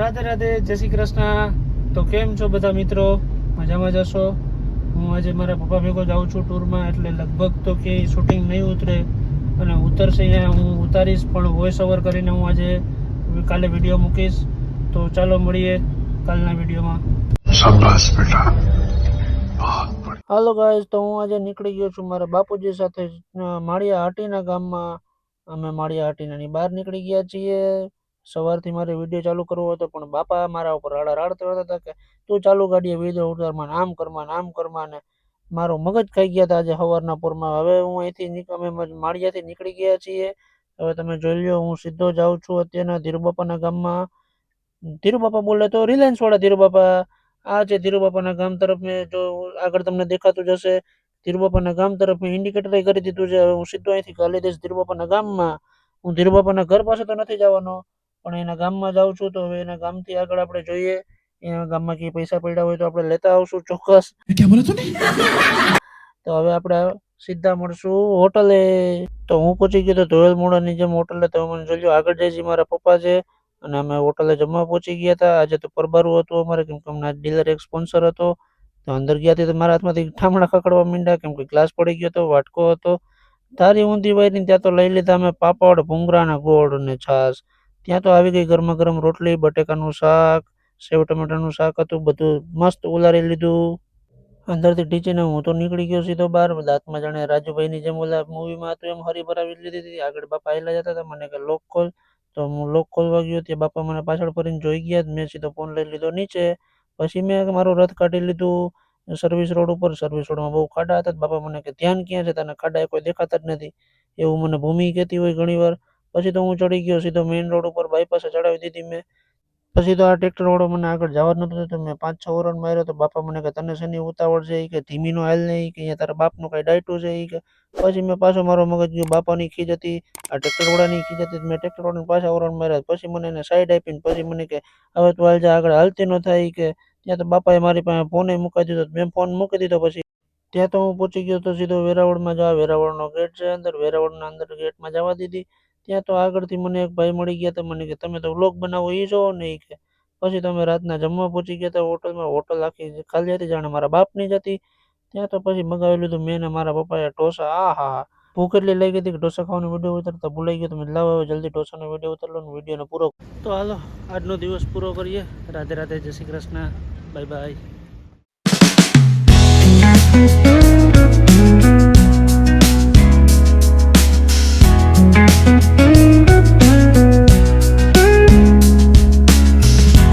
રાધે રાધે જય શ્રી કૃષ્ણ. તો કેમ છો બધા મિત્રો? મજામાં જશો હું આજે મારા પપ્પા ભેગો જાઉં છું ટૂરમાં એટલે લગભગ તો કે શૂટિંગ નહીં ઉતરે. અને ઉતરશે અહીંયા હું ઉતારીશ પણ વોઇસ ઓવર કરીને હું આજે કાલે વીડિયો મૂકીશ. તો ચાલો મળીએ કાલના વિડીયોમાં હાલો ગાઈઝ તો હું આજે નીકળી ગયો છું મારા બાપુજી સાથે માળિયા હાટીના ગામમાં. અમે માળિયા હાટીનાની બહાર નીકળી ગયા છીએ. સવારથી મારે વીડિયો ચાલુ કરવો હતો, પણ બાપા મારા ઉપર રાડા રાડ હતા કે તું ચાલુ ગાડીએ વીડિયો ઉતારમાં આમ કરમાં ને આમ કરમાં ને. મારો મગજ ખાઈ ગયા હતા આજે સવારના પૂરમાં. હવે હું અહીંથી અમે માળિયાથી નીકળી ગયા છીએ. હવે તમે જોઈ લો હું સીધો જાઉં છું અત્યારના ધીરુબાપાના ગામમાં. ધીરુબાપા બોલે તો રિલાયન્સ વાળા ધીરુબાપા. આ છે ધીરુબાપાના ગામ તરફ મેં જો આગળ તમને દેખાતું જશે ધીરુબાપાના ગામ તરફ મેં ઇન્ડિકેટર કરી દીધું છે. હવે હું સીધો અહીંથી ગાલી દઈશ ધીરુબાપાના ગામમાં. હું ધીરુબાપાના ઘર પાસે તો નથી જવાનો. પણ એના ગામમાં જાઉં છું તો હવે એના ગામથી આગળ આપણે જોઈએ. એના ગામમાં કે પૈસા પડ્યા હોય તો આપણે લેતા આવશું ચોક્કસ. તો હવે આપણે સીધા મળશું હોટલે. તો હું પહોંચી ગયો તો ધોયલ મોડાની જેમ હોટલે તમે મને જોજો આગળ જઈ મારા પપ્પા છે. અને અમે હોટલે જમવા પહોંચી ગયા હતા. આજે તો પરબારું હતું અમારે કેમ કે હમણાં ડીલર એક સ્પોન્સર હતો. તો અંદર ગયા તે મારા હાથમાંથી ઠામણા ખકડવા માંડ્યા કેમ કે ગ્લાસ પડી ગયો હતો વાટકો હતો. તારી ઊંધી વાયની ત્યાં તો લઈ લીધા અમે પાપડ ભૂંગરાના ગોળ અને છાશ. ત્યાં તો આવી ગઈ ગરમા ગરમ રોટલી, બટેકાનું શાક, સેવ ટમેટાનું શાક હતું, બધું મસ્ત ઉલારી લીધું. અંદરથી ટીચીને હું તો નીકળી ગયો સીધો બહાર દાંતમાં જાણે રાજુભાઈની જેમ ઓલા મૂવીમાં હતું, એમ હરી ભરાવી લીધી હતી. આગળ બાપા આવેલા જતા હતા, મને કે લોક કોલ તો હું લોક ખોલવા ગયો, ત્યાં બાપા મને પાછળ ફરીને જોઈ ગયા, મેં સીધો ફોન લઈ લીધો નીચે. પછી મેં મારો રથ કાઢી લીધું સર્વિસ રોડ ઉપર. સર્વિસ રોડમાં બહુ ખાડા હતા બાપા મને કે, ધ્યાન ક્યાં છે? તને ખાડા કોઈ દેખાતા જ નથી. એવું મને ભૂમિ કહેતી હોય ઘણીવાર. પછી તો હું ચડી ગયો, સીધો મેઇન રોડ ઉપર બાયપાસે ચડાવી દીધી મેં. પછી તો આ ટ્રેક્ટર વાળો મને આગળ જવા નતો દેતો. મેં પાંચ છ ઓરન માર્યો તો બાપા મને કે તને શેની ઉતાવળ છે? કે ધીમીનો હાલ નહીં કે અહીંયા તારા બાપનું કાંઈ ડાયટું છે? કે પછી મેં પાછો મારો મગજ ગયો, બાપાની ખીજ હતી, આ ટ્રેક્ટર વાળાની ખીજ હતી મેં ટ્રેક્ટર વાળાને પાછા ઓરન માર્યા. પછી મને એને સાઈડ આપીને પછી મને કે, હવે તું હાલ જા, આગળ હાલતી ન થાય. કે, ત્યાં તો બાપાએ મારી પાસે ફોને મૂકી દીધો. તો મેં ફોન મૂકી દીધો પછી ત્યાં તો હું પહોંચી ગયો તો સીધો વેરાવળમાં જવા વેરાવળનો ગેટ છે અંદર. વેરાવળના અંદર ગેટમાં જવા દીધી. ત્યાં તો આગળથી મને એક ભાઈ મળી ગયા હતા, મને કે તમે તો વ્લોગ બનાવો એ જોવો ને એ કે. પછી તમે રાતના જમવા પહોંચી ગયા હતા હોટલમાં હોટલ આખી ખાલી હતી, જાણે મારા બાપની જ હતી. ત્યાં તો પછી મગાવી લીધું મેં ને મારા પપ્પાએ ઢોસા. આ હા હા. ભૂખ એટલી ગઈ હતી કે ઢોસા ખાવાનો વીડિયો ઉતરતા ભૂલાઈ ગયો તમે લાવો હવે જલ્દી ઢોસાનો વીડિયો ઉતરલો ને વિડીયોનો પૂરો. તો હાલો, આજનો દિવસ પૂરો કરીએ. રાધે રાધે, જય શ્રી કૃષ્ણ. Bye bye.